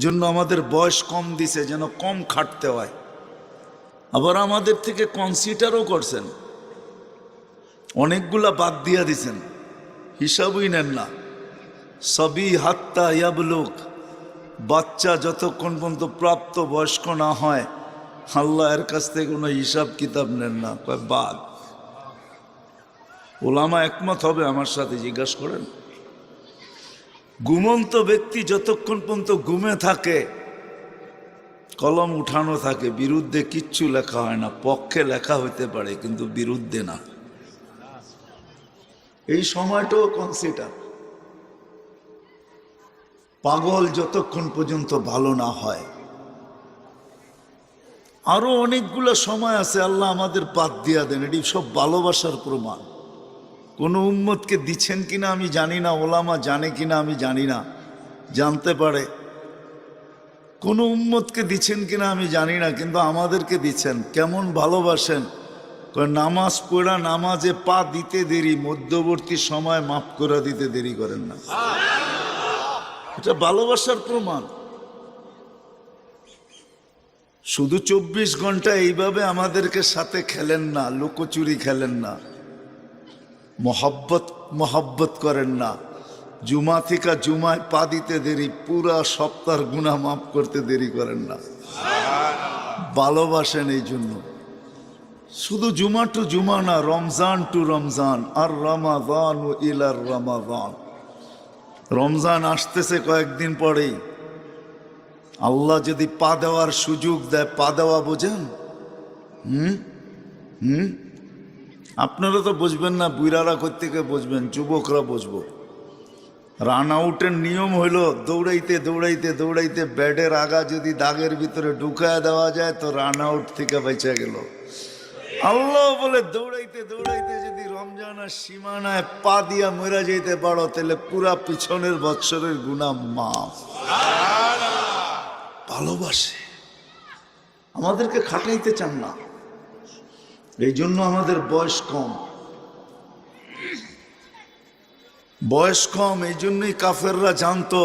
জন্য আমাদের বয়স কম দিছে, যেন কম খাটতে হয়। আবার আমাদের থেকে কনসিডারও করছেন। অনেকগুলা বাদ দিয়া দিছেন। হিসাবই নেন না। সবই হাত্তা ইয়াবলুক। বাচ্চা যতক্ষণ পর্যন্ত প্রাপ্ত বয়স্ক না হয়, আল্লাহ এর কাছ থেকে কোনো হিসাব কিতাব নেন না। বাদ। ওলামা একমত হবে আমার সাথে, জিজ্ঞাসা করেন। ঘুমন্ত ব্যক্তি যতক্ষণ পর্যন্ত ঘুমে থাকে, কলম উঠানো থাকে, বিরুদ্ধে কিচ্ছু লেখা হয় না, পক্ষে লেখা হইতে পারে, কিন্তু বিরুদ্ধে না। এই সময়টাও কনসিডার পাগল যতক্ষণ পর্যন্ত ভালো না হয়। আরও অনেকগুলো সময় আছে, আল্লাহ আমাদের বাদ দিয়া দেন, এটি সব ভালোবাসার প্রমাণ। কোনো উম্মতকে দিচ্ছেন কিনা আমি জানি না, ওলামা জানে কিনা আমি জানি না, জানতে পারে। কোনো উম্মতকে দিচ্ছেন কিনা আমি জানি না, কিন্তু আমাদেরকে দিচ্ছেন, কেমন ভালোবাসেন। নামাজ পড়া, নামাজে পা দিতে দেরি, মধ্যবর্তী সময় মাফ করে দিতে দেরি করেন না। এটা ভালোবাসার প্রমাণ। শুধু চব্বিশ ঘণ্টা এইভাবে আমাদেরকে সাথে খেলেন না, লুকোচুরি খেলেন না। মহব্বত মহব্বত করেন না। জুমা থেকে জুমায় পা দিতে দেরি, পুরা সপ্তাহ গুণা মাফ করতে দেরি করেন না। ভালোবাসেন এই জন্য। শুধু জুমা টু জুমা না, রমজান টু রমজান, আর রমাদান ও ইলার রমাদান। রমজান আসতেছে কয়েকদিন পরেই। আল্লাহ যদি পা দেওয়ার সুযোগ দেয়, পা দেওয়া বোঝেন? হুম? হুম? আপনারা তো বুঝবেন না বুড়ারা থেকে বুঝবেন, যুবকরা বুঝব। রান আউটের নিয়ম হইল, দৌড়াইতে দৌড়াইতে দৌড়াইতে ব্যাটের আগা যদি দাগের ভিতরে ঢুকায় দেওয়া যায়, তো রান আউট থেকে বেঁচে গেল। আল্লাহ বলে, দৌড়াইতে দৌড়াইতে যদি রমজানের সীমানায় পা দিয়া মরা যেতে পারো, তাহলে পুরা পিছনের বৎসরের গুণা মাফ। ভালোবাসে। আমাদেরকে খাটাইতে চান না। এই জন্য আমাদের বয়স কম। বয়স কম, এই জন্যই কাফেররা জানতো,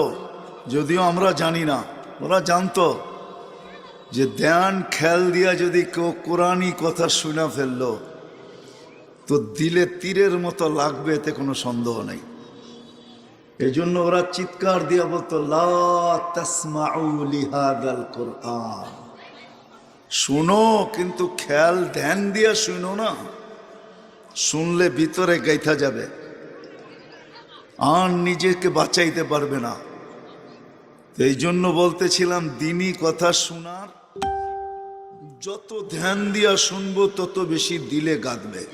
যদিও আমরা জানি না, ওরা জানতো যে ধ্যান, খেয়াল দিয়া যদি কেউ কোরআনই কথা শুনে ফেলল, তো দিলে তীরের মতো লাগবে, এতে কোনো সন্দেহ নেই। এই জন্য ওরা চিৎকার দিয়া বলতো, লা কোরআন। শুনো, কিন্তু খেয়াল ধ্যান দিয়া শুনো না। শুনলে ভিতরে গাইথা যাবে। আর নিজেকে বাঁচাইতে পারবে না। এই জন্য বলতেছিলাম, দিনই কথা শোনার। যত ধ্যান দিয়া শুনব, তত বেশি দিলে গাঁদবে।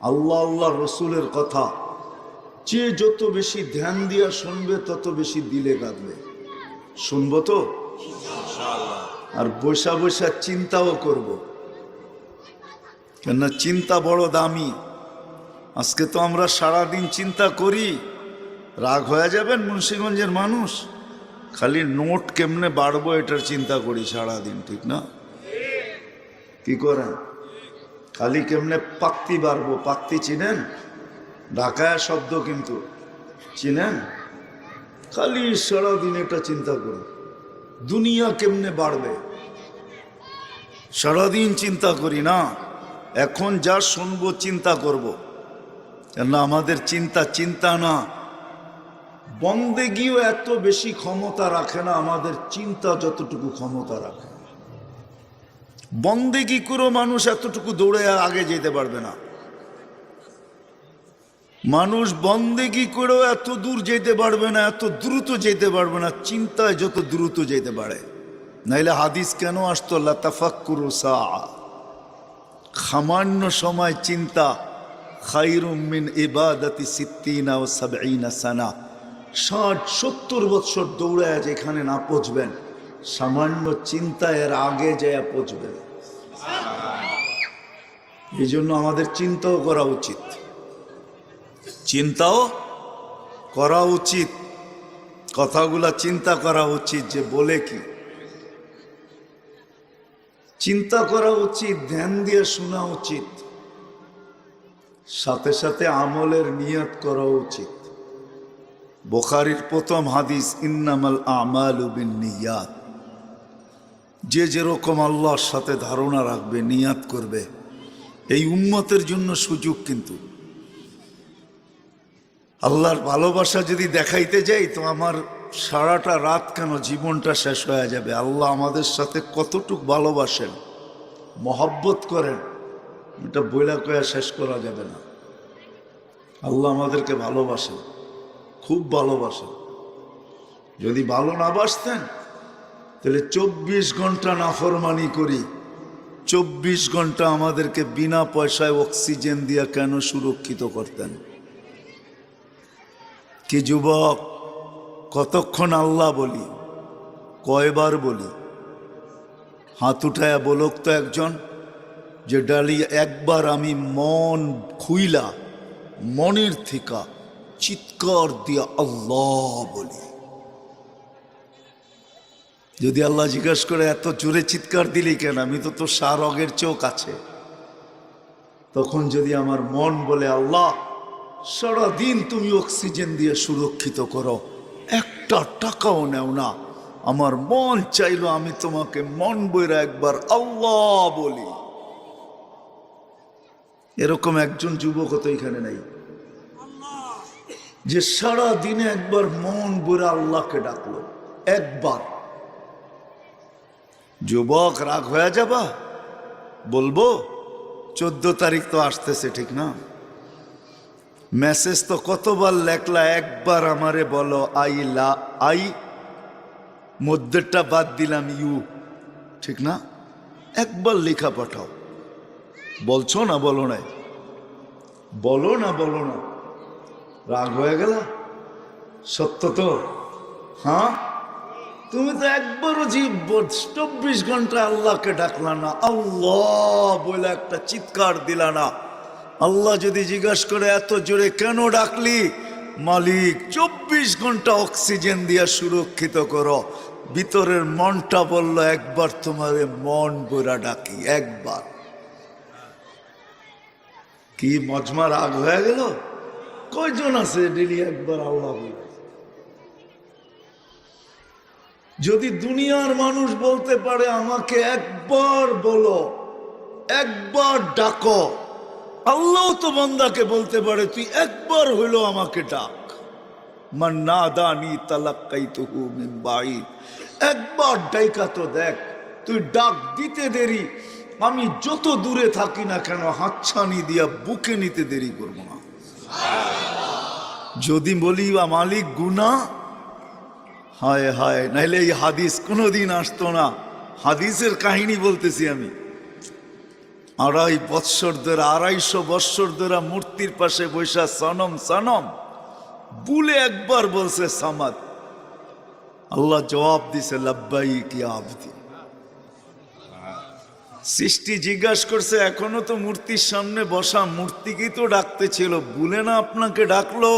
আল্লাহ আল্লাহ রসুলের কথা, যে যত বেশি ধ্যান দিয়া শুনবে, তত বেশি দিলে গাঁদবে। শুনব তো? আর বসা বসা চিন্তাও করব। কেননা চিন্তা বড় দামি। আজকে তো আমরা সারাদিন চিন্তা করি। রাগ হয়ে যাবেন মুন্সীগঞ্জের মানুষ? খালি নোট কেমনে বাড়বো এটার চিন্তা করি সারাদিন, ঠিক না? কি করেন? খালি কেমনে পাক্তি বাড়বো? পাক্তি চিনেন? ঢাকায় শব্দ কিন্তু। চিনেন? খালি সারাদিন এটা চিন্তা করুন। দুনিয়া কেমনে বাড়বে? সারাদিন চিন্তা করি না, এখন যা শুনব চিন্তা করব। কেননা আমাদের চিন্তা চিন্তা না। বন্দেগিও এত বেশি ক্ষমতা রাখে না, আমাদের চিন্তা যতটুকু ক্ষমতা রাখে। বন্দেগি করেও মানুষ এতটুকু দৌড়ে আগে যেতে পারবে না। মানুষ বন্দেগি করেও এত দূর যেতে পারবে না, এত দ্রুত যেতে পারবে না, চিন্তায় যত দ্রুত যেতে পারে। নাইলে হাদিস কেন আসতো? লাতাফাক্কুরু সা সামান্য সময় চিন্তা। খাইরুমিন ইবাদতি সিদ্দিনা ও সাবঈনা সানা। ষাট, সত্তর বৎসর দৌড়ায় যেখানে না পৌঁছবেন, সামান্য চিন্তা এর আগে যায় পৌঁছবেন। এই জন্য আমাদের চিন্তাও করা উচিত। চিন্তাও করা উচিত। কথাগুলা চিন্তা করা উচিত যে বলে কি। চিন্তা করা উচিত, ধ্যান দিয়ে শোনা উচিত। সাথে সাথে আমলের নিয়ত করা উচিত। বোখারির প্রথম হাদিস, ইন্নামাল আমাল নিয়াত যে যেরকম আল্লাহর সাথে ধারণা রাখবে, নিয়াত করবে, এই উন্মতের জন্য সুযোগ কিন্তু। আল্লাহর ভালোবাসা যদি দেখাইতে যাই, তো আমার সারাটা রাত কেন জীবনটা শেষ হয়ে যাবে? আল্লাহ আমাদের সাথে কতটুক ভালোবাসেন, মহব্বত করেন, এটা বইলা কয়া শেষ করা যাবে না। আল্লাহ আমাদেরকে ভালোবাসেন, খুব ভালোবাসেন। যদি ভালো না বাসতেন, তাহলে চব্বিশ ঘণ্টা নাফরমানি করি। চব্বিশ ঘণ্টা আমাদেরকে বিনা পয়সায় অক্সিজেন দিয়া কেন সুরক্ষিত করতেন? কি যুবক, কতক্ষণ আল্লাহ বলি? কয়বার বলি? হাত উঠায়া বলক তো একজন, যে ডালি একবার আমি মন খুইলা, মনের থিকা চিৎকার দিয়া আল্লাহ বলি। যদি আল্লাহ জিজ্ঞেস করে, এত জোরে চিৎকার দিলি কেন? আমি তো তোর সারগের চোখ আছে। তখন যদি আমার মন বলে, আল্লাহ সারাদিন তুমি অক্সিজেন দিয়ে সুরক্ষিত করো। একটা টাকাও নেও না। আমার মন চাইলো আমি তোমাকে মন বইরা একবার আল্লাহ বলি। এরকম একজন যুবক তো এখানে নাই। যে সারা দিনে একবার মন বইরা আল্লাহকে ডাকলো। একবার। যুবক রাগ হয়ে যাবা? বলব, চোদ্দ তারিখ তো আসতেছে, ঠিক না? মেসেজ তো কতবার লেখলা? একবার আমারে বলো, আই লা, আই। মধ্যেরটা বাদ দিলাম, ইউ। ঠিক না? একবার লেখা পাঠাও। বলছো না, বলো না বলো না বলো না। রাগ হয়ে গেল? সত্য তো? হ্যাঁ? তুমি তো একবারও জীব চব্বিশ ঘণ্টা আল্লাহকে ডাকলা না। আল্লাহ বলে একটা চিৎকার দিলা না। আল্লাহ যদি জিজ্ঞাসা করে, এত জোরে কেন ডাকলি? মালিক, চব্বিশ ঘণ্টা অক্সিজেন দিয়া সুরক্ষিত করো। ভিতরের মনটা বলল, একবার তোমার মন গোরা ডাকি, একবার। কি মজমার আগ হয়ে গেল? কয়জন আছে ডেলি একবার আল্লাহ যদি দুনিয়ার মানুষ বলতে পারে, আমাকে একবার বলো, একবার ডাকো। আল্লাহ তো বন্দাকে বলতে পারে, তুই একবার হইল আমাকে ডাক। মান না দানি তালাক্কাই তো একবার ডাইকা তো দেখ, তুই ডাক দিতে দেরি। আমি যত দূরে থাকি না কেন, হাতছানি দিয়া বুকে নিতে দেরি করব না। যদি বলি, বা মালিক গুনা হায় হায়। নাইলে এই হাদিস কোনোদিন আসতো না। হাদিসের কাহিনী বলতেছি আমি। আড়াই বৎসর ধরে, আড়াইশো বৎসর ধরে মূর্তির পাশে বৈশা সনম সনম, বুলে একবার বলছে, সামাদ। আল্লাহ জবাব দিছে লাব্বাই কি আবদি। সৃষ্টি জিজ্ঞাসা করছে, এখনও তো মূর্তির সামনে বসা মূর্তিকেই তো ডাকতে ছিল ভুলে না আপনাকে ডাকলো?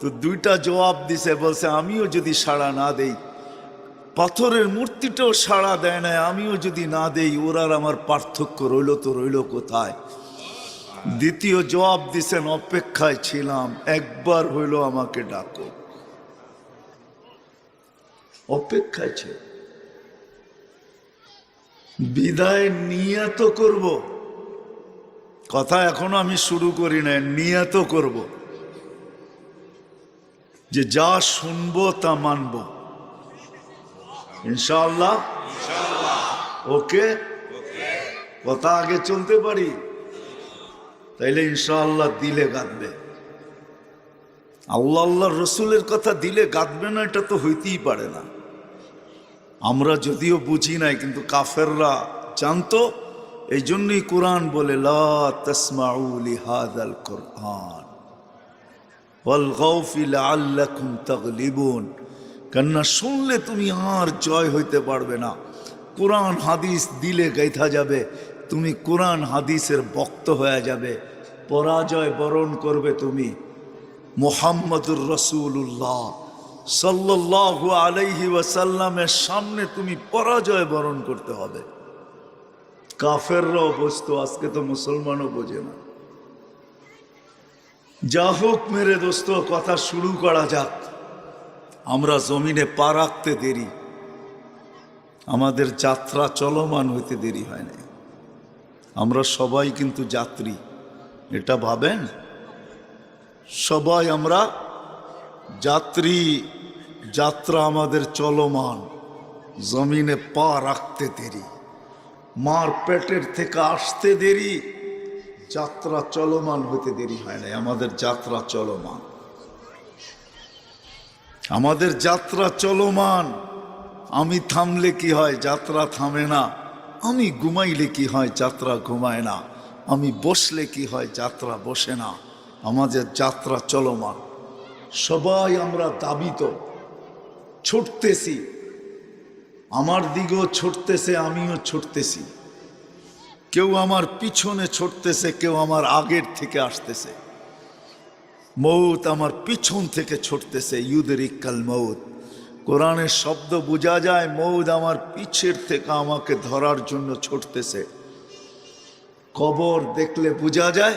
তো দুইটা জবাব দিছে, বলছে, আমিও যদি সাড়া না দেই পাথরের মূর্তিটাও সাড়া দেয় না আমিও যদি না দেই ওর আর আমার পার্থক্য রইল তো রইল কোথায়? দ্বিতীয় জবাব দিছেন, অপেক্ষায় ছিলাম, একবার হইল আমাকে ডাকো। অপেক্ষায় ছিল বিদায় নিয়ত করব। কথা এখনও আমি শুরু করি না নিয়ত করব। যে যা শুনব তা মানব। ইনশাআল্লাহ। ওকে? কথা আগে চলতে পারি? তাইলে ইনশাআল্লাহ দিলে গাঁদবে। আল্লাহ আল্লাহ রসুলের কথা দিলে গাঁদবে না এটা তো হইতেই পারে না। আমরা যদিও বুঝি নাই কিন্তু কাফেররা জানতো এই জন্যই কোরআন বলে কোরআন। তাগলিবুন। কেননা শুনলে তুমি আর জয় হইতে পারবে না। কোরআন হাদিস দিলে গাইথা যাবে, তুমি কোরআন হাদিসের বক্ত হয়ে যাবে, পরাজয় বরণ করবে তুমি। মোহাম্মদুর রসুল্লাহ সাল্লাহু আলাইহি ওয়াসাল্লামের সামনে তুমি পরাজয় বরণ করতে হবে। কাফেররাও বসতো আজকে তো মুসলমানও বোঝে না। যা হোক মেরে দোস্ত, কথা শুরু করা যাক। আমরা জমিনে পা রাখতে দেরি। আমাদের যাত্রা চলমান হইতে দেরি হয় না আমরা সবাই কিন্তু যাত্রী। এটা ভাবেন? সবাই আমরা যাত্রী। যাত্রা আমাদের চলমান। জমিনে পা রাখতে দেরি। মার পেটের থেকে আসতে দেরি। যাত্রা চলমান হতে দেরি হয় না আমাদের যাত্রা চলমান। আমাদের যাত্রা চলমান। আমি থামলে কি হয়, যাত্রা থামে না। আমি ঘুমাইলে কি হয়, যাত্রা ঘুমায় না। আমি বসলে কি হয়, যাত্রা বসে না। আমাদের যাত্রা চলমান। সবাই আমরা দাবিত, ছুটতেছি। আমার দিকেও ছুটতেছে, আমিও ছুটতেছি। কেউ আমার পিছনে ছুটতেছে, কেউ আমার আগের থেকে আসতেছে। মৌত আমার পিছন থেকে ছুটতেছে, ইউদের ইকাল মৌত। কোরআনের শব্দ বোঝা যায় মৌদ আমার পিছের থেকে আমাকে ধরার জন্য ছুটতেছে। কবর দেখলে বোঝা যায়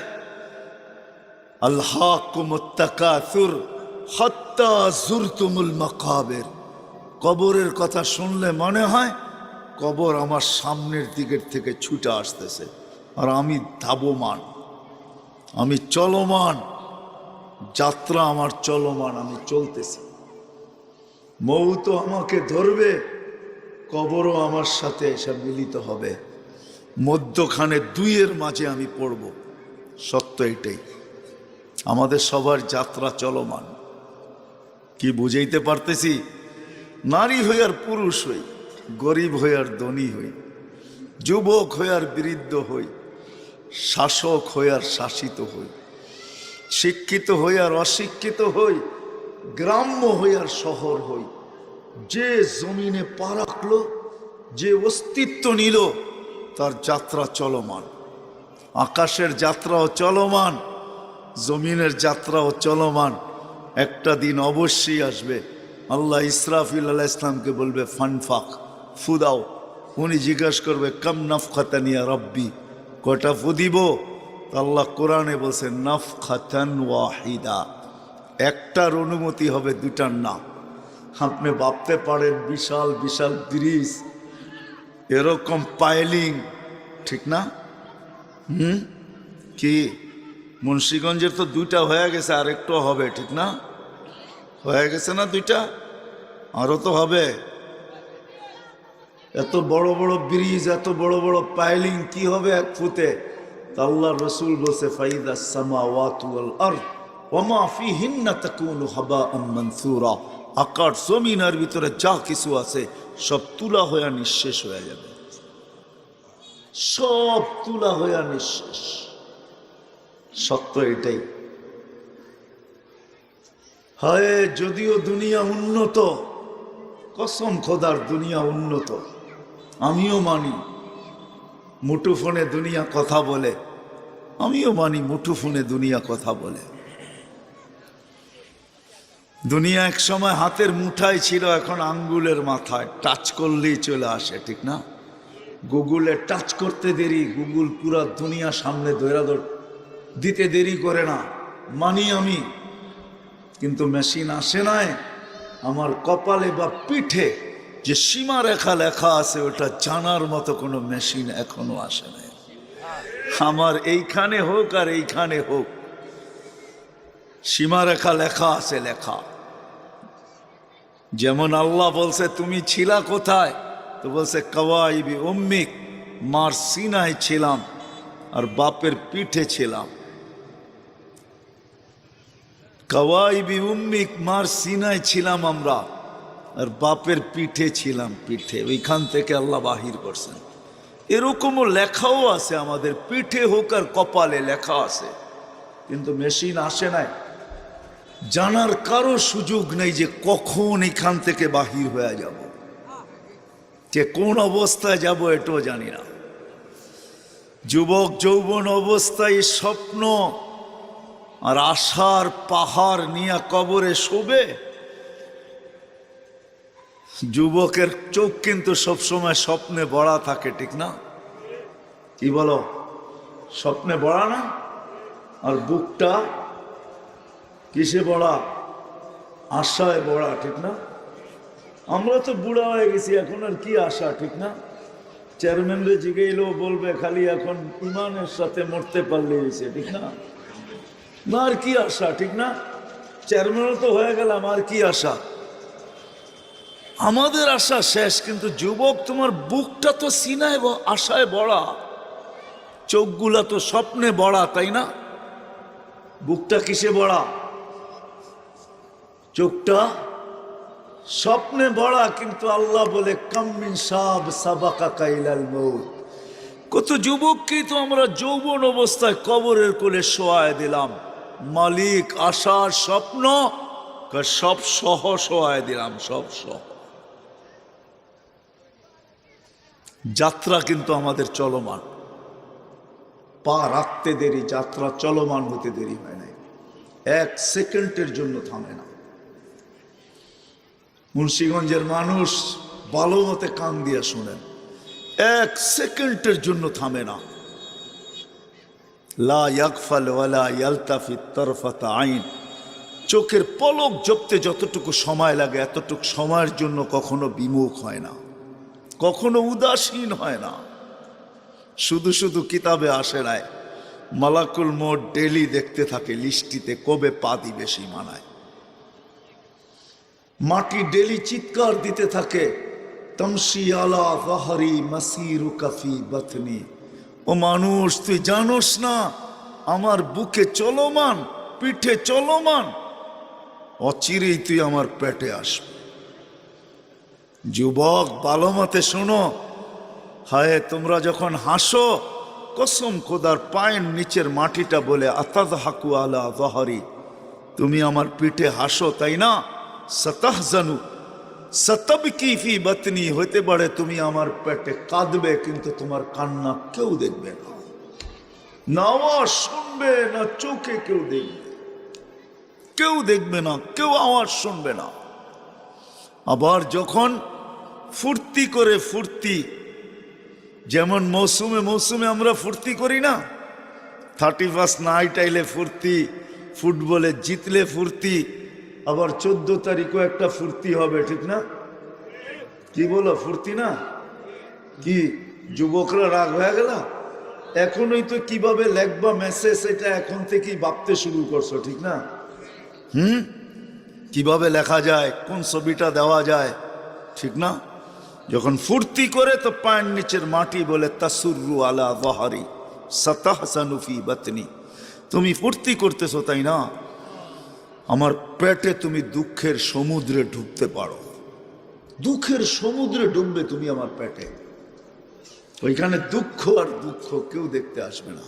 আল্লাহ কুমত্তাকাতুর হত্তা জুরতুমুল মাকাবের। কবরের কথা শুনলে মনে হয়, কবর আমার সামনের দিকের থেকে ছুটে আসতেছে। আর আমি ধাবমান, আমি চলমান। যাত্রা আমার চলমান, আমি চলতেছি। মৌ তো আমাকে ধরবে, কবরও আমার সাথে এসে মিলিত হবে। মধ্যখানে দুইয়ের মাঝে আমি পড়ব। সত্য এটাই। আমাদের সবার যাত্রা চলমান। কি বুঝাইতে পারতেছি? নারী হই আর পুরুষ হই, গরিব হই আর ধনী হই, যুবক হই আর বৃদ্ধ হই, শাসক হই আর শাসিত হই। শিক্ষিত হই আর অশিক্ষিত হই, গ্রাম্য হই আর শহর হই। যে জমিনে পা রাখল, যে অস্তিত্ব নিল, তার যাত্রা চলমান। আকাশের যাত্রাও চলমান, জমিনের যাত্রাও চলমান। একটা দিন অবশ্যই আসবে। আল্লাহ ইসরাফিল আল্লাহ ইসলামকে বলবে ফানফাক ফুদাও উনি জিজ্ঞাসা করবে, কম নফখাতানিয়া রব্বি? কটা ফুদিব আল্লাহ কোরআনে বলছে নফ খাতান ওয়াহিদা। একটার অনুমতি হবে, দুটার না। আপনি ভাবতে পারেন, বিশাল বিশাল ব্রিজ, এরকম পাইলিং, ঠিক না? হুম? কি? মুন্সীগঞ্জের তো দুইটা হয়ে গেছে, আর একটু হবে, ঠিক না? হয়ে গেছে না দুইটা? আরও তো হবে। এত বড় বড় ব্রিজ, এত বড় বড় পাইলিং, কি হবে এক ফুতে তা আল্লাহ রসুল বলছে, ফাইদা সামা ওয়াতুয়াল আর ওমা ফি হিন্না তাকুনু হাবা মনসুরা। আকার ভিতরে যা কিছু আছে, সব তুলা হয়ে নিঃশেষ হয়ে যাবে। সব তুলা হয়ে নিঃশেষ। সত্য এটাই। হয়, যদিও দুনিয়া উন্নত, কসম খোদার দুনিয়া উন্নত, আমিও মানি। মুঠোফোনে দুনিয়া কথা বলে। আমিও মানি মুঠোফোনে দুনিয়া কথা বলে। দুনিয়া এক সময় হাতের মুঠায় ছিল, এখন আঙ্গুলের মাথায়। টাচ করলেই চলে আসে, ঠিক না? গুগলে টাচ করতে দেরি, গুগল পুরা দুনিয়া সামনে দৈরা দিতে দেরি করে না, মানি আমি। কিন্তু মেশিন আসে নাই, আমার কপালে বা পিঠে যে সীমারেখা লেখা আছে, ওটা জানার মতো কোনো মেশিন এখনও আসে নাই। আমার এইখানে হোক আর এইখানে হোক, সীমারেখা লেখা আছে, লেখা। যেমন আল্লাহ বলছে, তুমি ছিলা কোথায়? তো বলছে, কওয়াইবি উম্মিক মার সিনায় ছিলাম আর বাপের পিঠে ছিলাম। কওয়াইবি উম্মিক মার সিনায় ছিলাম আমরা। আর বাপের পিঠে ছিলাম পিঠে, ওইখান থেকে আল্লাহ বাহির করছেন। এরকমও লেখাও আছে আমাদের, পিঠে হোক আর কপালে লেখা আছে। কিন্তু মেশিন আসে নাই। জানার কারও সুযোগ নেই যে কখন এখান থেকে বাহির হয়ে যাব। যে কোন অবস্থায় যাব এটাও জানি না। যুবক যৌবন অবস্থায় স্বপ্ন আর আশার পাহাড় নিয়ে কবরে শোবে যুবকের চোখ কিন্তু সবসময় স্বপ্নে বড়া থাকে, ঠিক না? কি বলো? স্বপ্নে বড়া না? আর বুকটা কিসে বড়া? আশায় বড়া, ঠিক না? আমরা তো বুড়া হয়ে গেছি, এখন আর কি আশা, ঠিক না? চেয়ারম্যানরে জিগেইলেও বলবে, খালি এখন ইমানের সাথে মরতে পারলে হয়েছে, ঠিক না? না, আর কি আশা, ঠিক না? চেয়ারম্যানও তো হয়ে গেলাম, আর কি আশা? আমাদের আশা শেষ, কিন্তু যুবক, তোমার বুকটা তো সিনায় আশায় বড়া। চোখগুলা তো স্বপ্নে বড়া, তাই না? বুকটা কিসে বড়া? চোখটা স্বপ্নে বড়া, কিন্তু আল্লাহ বলে কাম্মিন সাব সাবাকা কাইলাল মৌত। কত যুবককেই তো আমরা যৌবন অবস্থায় কবরের কোলে শোয়ায় দিলাম। মালিক আশার স্বপ্ন সব সহ শোয়ায় দিলাম, সব সহ। যাত্রা কিন্তু আমাদের চলমান। পা রাখতে দেরি, যাত্রা চলমান হতে দেরি হয় নাই। এক সেকেন্ডের জন্য থামে না। মুন্সিগঞ্জের মানুষ ভালো মতে কান দিয়া শোনেন। এক সেকেন্ডের জন্য থামে না। ওয়ালা ইয়ালতাফি আইন। চোখের পলক জপতে যতটুকু সময় লাগে, এতটুকু সময়ের জন্য কখনো বিমুখ হয় না। কখনো উদাসীন হয় না। শুধু শুধু কিতাবে আসে নাই। মালাকুল মোট ডেলি দেখতে থাকে লিস্টিতে কবে পা দিবে সেই মানায়। মাটি ডেলি চিৎকার দিতে থাকে তমসি আলা মাসিরু কাফি বাতনি। ও মানুষ, তুই জানোস না, আমার বুকে চলমান, পিঠে চলমান। অচিরেই তুই আমার পেটে আসবে। যুবক, ভালো মতে শোনো। হায়, তোমরা যখন হাসো, কসম খোদার পায়ের নিচের মাটিটা বলে আতাদ হাকু আলা জাহারি তুমি আমার পিঠে হাসো, তাই না? সতাহ জানু সতব কি ফি বতনি হতে পারে তুমি আমার পেটে কাঁদবে, কিন্তু তোমার কান্না কেউ দেখবে না। না আওয়াজ শুনবে, না চোখে কেউ দেখবে। কেউ দেখবে না, কেউ আওয়াজ শুনবে না। আবার যখন ফুর্তি করে ফুর্তি। যেমন মৌসুমে মৌসুমে আমরা ফুর্তি করি না। থার্টি ফার্স্ট নাইট আইলে ফুর্তি, ফুটবলে জিতলে ফুর্তি, আবার চোদ্দ তারিখও একটা ফুর্তি হবে, ঠিক না? কি বলো, ফুর্তি না? কি, যুবকরা রাগ হয়ে গেল? এখনই তো কীভাবে লেখবা মেসেজ এটা এখন থেকেই ভাবতে শুরু করছ, ঠিক না? হুম? কীভাবে লেখা যায়, কোন ছবিটা দেওয়া যায়, ঠিক না? যখন ফুর্তি করে তো পায়ের নিচের মাটি বলে তাসুরু আলা বাহারি সাতাহসানুফি বাতনি। তুমি ফুর্তি করতেছো, তাই না? আমার পেটে তুমি দুঃখের সমুদ্রে ঢুকতে পারো। দুঃখের সমুদ্রে ডুববে তুমি আমার পেটে। ওইখানে দুঃখ আর দুঃখ কেউ দেখতে আসবে না।